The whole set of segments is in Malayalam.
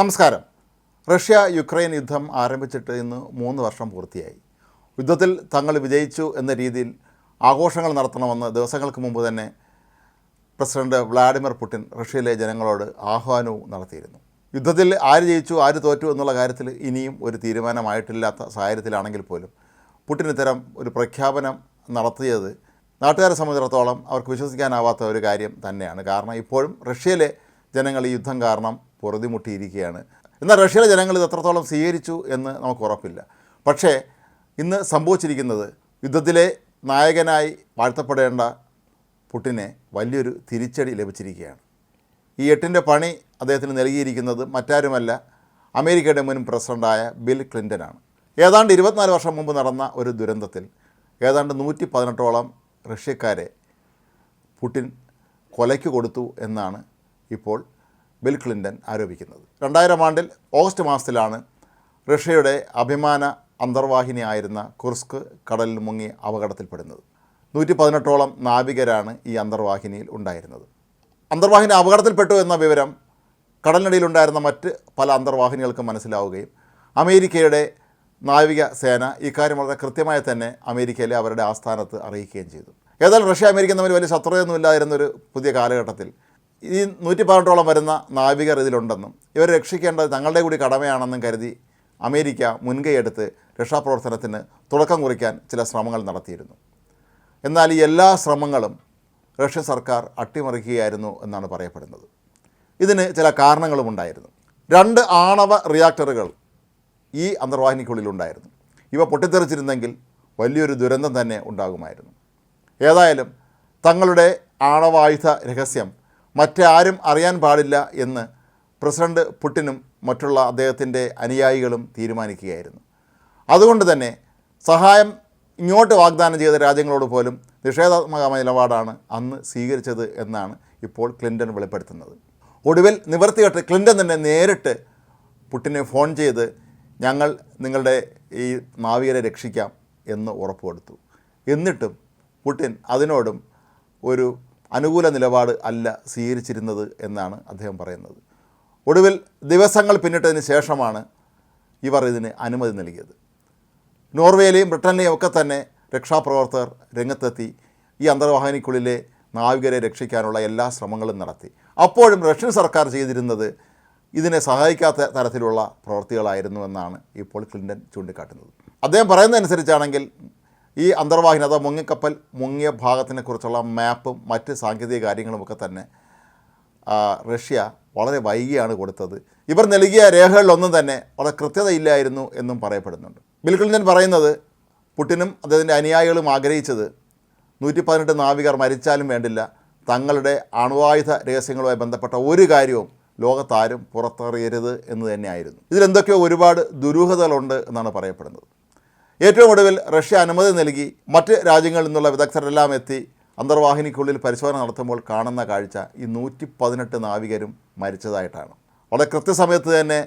നമസ്കാരം. റഷ്യ യുക്രൈൻ യുദ്ധം ആരംഭിച്ചിട്ട് ഇന്ന് മൂന്ന് വർഷം പൂർത്തിയായി. യുദ്ധത്തിൽ തങ്ങൾ വിജയിച്ചു എന്ന രീതിയിൽ ആഘോഷങ്ങൾ നടത്തണമെന്ന് ദിവസങ്ങൾക്ക് മുമ്പ് തന്നെ പ്രസിഡന്റ് വ്ളാഡിമിർ പുടിൻ റഷ്യയിലെ ജനങ്ങളോട് ആഹ്വാനവും നടത്തിയിരുന്നു. യുദ്ധത്തിൽ ആര് ജയിച്ചു ആര് തോറ്റു എന്നുള്ള കാര്യത്തിൽ ഇനിയും ഒരു തീരുമാനമായിട്ടില്ലാത്ത സാഹചര്യത്തിലാണെങ്കിൽ പോലും പുടിൻ ഇത്തരം ഒരു പ്രഖ്യാപനം നടത്തിയത് നാട്ടുകാരെ സംബന്ധിച്ചിടത്തോളം അവർക്ക് വിശ്വസിക്കാനാവാത്ത ഒരു കാര്യം തന്നെയാണ്. കാരണം ഇപ്പോഴും റഷ്യയിലെ ജനങ്ങൾ ഈ യുദ്ധം കാരണം പൊറുതിമുട്ടിയിരിക്കുകയാണ്. എന്നാൽ റഷ്യയിലെ ജനങ്ങൾ ഇത് എത്രത്തോളം സ്വീകരിച്ചു എന്ന് നമുക്ക് ഉറപ്പില്ല. പക്ഷേ ഇന്ന് സംഭവിച്ചിരിക്കുന്നത് യുദ്ധത്തിലെ നായകനായി വാഴ്ത്തപ്പെടേണ്ട പുട്ടിനെ വലിയൊരു തിരിച്ചടി ലഭിച്ചിരിക്കുകയാണ്. ഈ എട്ടിന്റെ പണി അദ്ദേഹത്തിന് നൽകിയിരിക്കുന്നത് മറ്റാരുമല്ല അമേരിക്കയുടെ മുൻ പ്രസിഡന്റായ ബിൽ ക്ലിന്റനാണ് ഏതാണ്ട് ഇരുപത്തിനാല് വർഷം മുമ്പ് നടന്ന ഒരു ദുരന്തത്തിൽ ഏതാണ്ട് നൂറ്റി പതിനെട്ടോളം റഷ്യക്കാരെ പുട്ടിൻ കൊലയ്ക്ക് കൊടുത്തു എന്നാണ് ഇപ്പോൾ ബിൽ ക്ലിന്റൺ ആരോപിക്കുന്നത്. രണ്ടായിരം ആണ്ടിൽ ഓഗസ്റ്റ് മാസത്തിലാണ് റഷ്യയുടെ അഭിമാന അന്തർവാഹിനിയായിരുന്ന കുർസ്ക് കടലിൽ മുങ്ങി അപകടത്തിൽപ്പെടുന്നത്. നൂറ്റി പതിനെട്ടോളം നാവികരാണ് ഈ അന്തർവാഹിനിയിൽ ഉണ്ടായിരുന്നത്. അന്തർവാഹിനി അപകടത്തിൽപ്പെട്ടു എന്ന വിവരം കടലിനടിയിലുണ്ടായിരുന്ന മറ്റ് പല അന്തർവാഹിനികൾക്കും മനസ്സിലാവുകയും അമേരിക്കയുടെ നാവിക സേന ഇക്കാര്യം വളരെ കൃത്യമായി തന്നെ അമേരിക്കയിലെ അവരുടെ ആസ്ഥാനത്ത് അറിയിക്കുകയും ചെയ്തു. ഏതായാലും റഷ്യ അമേരിക്ക തമ്മിൽ വലിയ ശത്രുതയൊന്നും ഇല്ലാതിരുന്നൊരു പുതിയ കാലഘട്ടത്തിൽ ഈ നൂറ്റി പതിനെട്ടോളം വരുന്ന നാവികർ ഇതിലുണ്ടെന്നും ഇവരെ രക്ഷിക്കേണ്ടത് തങ്ങളുടെ കൂടി കടമയാണെന്നും കരുതി അമേരിക്ക മുൻകൈയെടുത്ത് രക്ഷാപ്രവർത്തനത്തിന് തുടക്കം കുറിക്കാൻ ചില ശ്രമങ്ങൾ നടത്തിയിരുന്നു. എന്നാൽ ഈ എല്ലാ ശ്രമങ്ങളും റഷ്യൻ സർക്കാർ അട്ടിമറിക്കുകയായിരുന്നു എന്നാണ് പറയപ്പെടുന്നത്. ഇതിന് ചില കാരണങ്ങളും ഉണ്ടായിരുന്നു. രണ്ട് ആണവ റിയാക്ടറുകൾ ഈ അന്തർവാഹിനിക്കുള്ളിലുണ്ടായിരുന്നു ഇവ പൊട്ടിത്തെറിച്ചിരുന്നെങ്കിൽ വലിയൊരു ദുരന്തം തന്നെ ഉണ്ടാകുമായിരുന്നു. ഏതായാലും തങ്ങളുടെ ആണവായുധ രഹസ്യം മറ്റാരും അറിയാൻ പാടില്ല എന്ന് പ്രസിഡന്റ് പുട്ടിനും മറ്റുള്ള അദ്ദേഹത്തിന്റെ അനുയായികളും തീരുമാനിക്കുകയായിരുന്നു. അതുകൊണ്ട് തന്നെ സഹായം ഇങ്ങോട്ട് വാഗ്ദാനം ചെയ്ത രാജ്യങ്ങളോട് പോലും നിഷേധാത്മകമായ നിലപാടാണ് അന്ന് സ്വീകരിച്ചത് എന്നാണ് ഇപ്പോൾ ക്ലിന്റൺ വെളിപ്പെടുത്തുന്നത്. ഒടുവിൽ നിവർത്തികെട്ട് ക്ലിന്റൺ തന്നെ നേരിട്ട് പുട്ടിനെ ഫോൺ ചെയ്ത് ഞങ്ങൾ നിങ്ങളുടെ ഈ നാവികരെ രക്ഷിക്കാം എന്ന് ഉറപ്പ് കൊടുത്തു എന്നിട്ടും പുട്ടിൻ അതിനോടും ഒരു അനുകൂല നിലപാട് അല്ല സ്വീകരിച്ചിരുന്നത് എന്നാണ് അദ്ദേഹം പറയുന്നത്. ഒടുവിൽ ദിവസങ്ങൾ പിന്നിട്ടതിന് ശേഷമാണ് ഇവർ ഇതിന് അനുമതി നൽകിയത്. നോർവേയിലെയും ബ്രിട്ടനിലെയും ഒക്കെ തന്നെ രക്ഷാപ്രവർത്തകർ രംഗത്തെത്തി ഈ അന്തർവാഹിനിക്കുള്ളിലെ നാവികരെ രക്ഷിക്കാനുള്ള എല്ലാ ശ്രമങ്ങളും നടത്തി. അപ്പോഴും റഷ്യൻ സർക്കാർ ചെയ്തിരുന്നത് ഇതിനെ സഹായിക്കാത്ത തരത്തിലുള്ള പ്രവൃത്തികളായിരുന്നു എന്നാണ് ഇപ്പോൾ ക്ലിന്റൺ ചൂണ്ടിക്കാട്ടുന്നത്. അദ്ദേഹം പറയുന്നതനുസരിച്ചാണെങ്കിൽ ഈ അന്തർവാഹിനി അഥവാ മുങ്ങിക്കപ്പൽ മുങ്ങിയ ഭാഗത്തിനെക്കുറിച്ചുള്ള മാപ്പും മറ്റ് സാങ്കേതിക കാര്യങ്ങളുമൊക്കെ തന്നെ റഷ്യ വളരെ വൈകിയാണ് കൊടുത്തത്. ഇവർ നൽകിയ രേഖകളിലൊന്നും തന്നെ വളരെ കൃത്യതയില്ലായിരുന്നു എന്നും പറയപ്പെടുന്നുണ്ട്. ബിൽ ക്ലിന്റൺ പറയുന്നത് പുട്ടിനും അദ്ദേഹത്തിന്റെ അനുയായികളും ആഗ്രഹിച്ചത് നൂറ്റി പതിനെട്ട് നാവികർ മരിച്ചാലും വേണ്ടില്ല തങ്ങളുടെ അണുവായുധ രഹസ്യങ്ങളുമായി ബന്ധപ്പെട്ട ഒരു കാര്യവും ലോകത്താരും പുറത്തറിയരുത് എന്ന് തന്നെയായിരുന്നു. ഇതിലെന്തൊക്കെയോ ഒരുപാട് ദുരൂഹതകളുണ്ട് എന്നാണ് പറയപ്പെടുന്നത്. ഏറ്റവും ഒടുവിൽ റഷ്യ അനുമതി നൽകി മറ്റ് രാജ്യങ്ങളിൽ നിന്നുള്ള വിദഗ്ധരെല്ലാം എത്തി അന്തർവാഹിനിക്കുള്ളിൽ പരിശോധന നടത്തുമ്പോൾ കാണുന്ന കാഴ്ച ഈ നൂറ്റി പതിനെട്ട് നാവികരും മരിച്ചതായിട്ടാണ്. വളരെ കൃത്യസമയത്ത് തന്നെ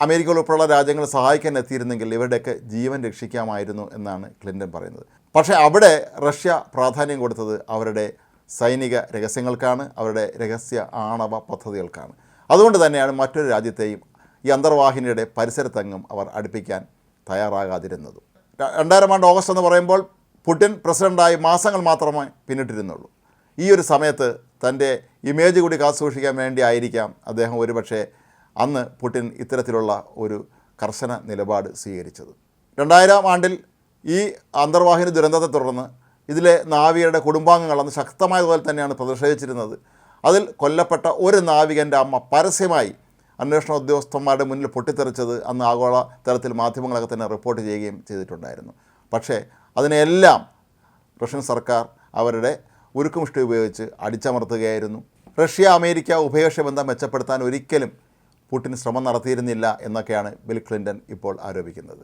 അമേരിക്ക ഉൾപ്പെടെയുള്ള രാജ്യങ്ങൾ സഹായിക്കാൻ എത്തിയിരുന്നെങ്കിൽ ഇവരുടെയൊക്കെ ജീവൻ രക്ഷിക്കാമായിരുന്നു എന്നാണ് ക്ലിന്റൺ പറയുന്നത്. പക്ഷേ അവിടെ റഷ്യ പ്രാധാന്യം കൊടുത്തത് അവരുടെ സൈനിക രഹസ്യങ്ങൾക്കാണ് അവരുടെ രഹസ്യ ആണവ പദ്ധതികൾക്കാണ്. അതുകൊണ്ട് തന്നെയാണ് മറ്റൊരു രാജ്യത്തെയും ഈ അന്തർവാഹിനിയുടെ പരിസരത്തങ്ങും അവർ അടുപ്പിക്കാൻ തയ്യാറാകാതിരുന്നതും. രണ്ടായിരം ആണ്ട് ഓഗസ്റ്റ് എന്ന് പറയുമ്പോൾ പുടിൻ പ്രസിഡന്റായി മാസങ്ങൾ മാത്രമേ പിന്നിട്ടിരുന്നുള്ളൂ. ഈ ഒരു സമയത്ത് തന്റെ ഇമേജ് കൂടി കാത്തുസൂക്ഷിക്കാൻ വേണ്ടി ആയിരിക്കാം അദ്ദേഹം ഒരുപക്ഷെ അന്ന് പുടിൻ ഇത്തരത്തിലുള്ള ഒരു കർശന നിലപാട് സ്വീകരിച്ചത്. രണ്ടായിരം ആണ്ടിൽ ഈ അന്തർവാഹിനി ദുരന്തത്തെ തുടർന്ന് ഇതിലെ നാവികരുടെ കുടുംബാംഗങ്ങൾ അന്ന് ശക്തമായതുപോലെ തന്നെയാണ് പ്രതിഷേധിച്ചിരുന്നത്. അതിൽ കൊല്ലപ്പെട്ട ഒരു നാവികന്റെ അമ്മ പരസ്യമായി അന്വേഷണ ഉദ്യോഗസ്ഥന്മാരുടെ മുന്നിൽ പൊട്ടിത്തെറിച്ചത് അന്ന് ആഗോള തലത്തിൽ മാധ്യമങ്ങളൊക്കെ തന്നെ റിപ്പോർട്ട് ചെയ്യുകയും ചെയ്തിട്ടുണ്ടായിരുന്നു. പക്ഷേ അതിനെല്ലാം റഷ്യൻ സർക്കാർ അവരുടെ ഉരുക്കുമുഷ്ടി ഉപയോഗിച്ച് അടിച്ചമർത്തുകയായിരുന്നു. റഷ്യ അമേരിക്ക ഉഭയകക്ഷി ബന്ധം മെച്ചപ്പെടുത്താൻ ഒരിക്കലും പുടിൻ ശ്രമം നടത്തിയിരുന്നില്ല എന്നൊക്കെയാണ് ബിൽ ക്ലിന്റൺ ഇപ്പോൾ ആരോപിക്കുന്നത്.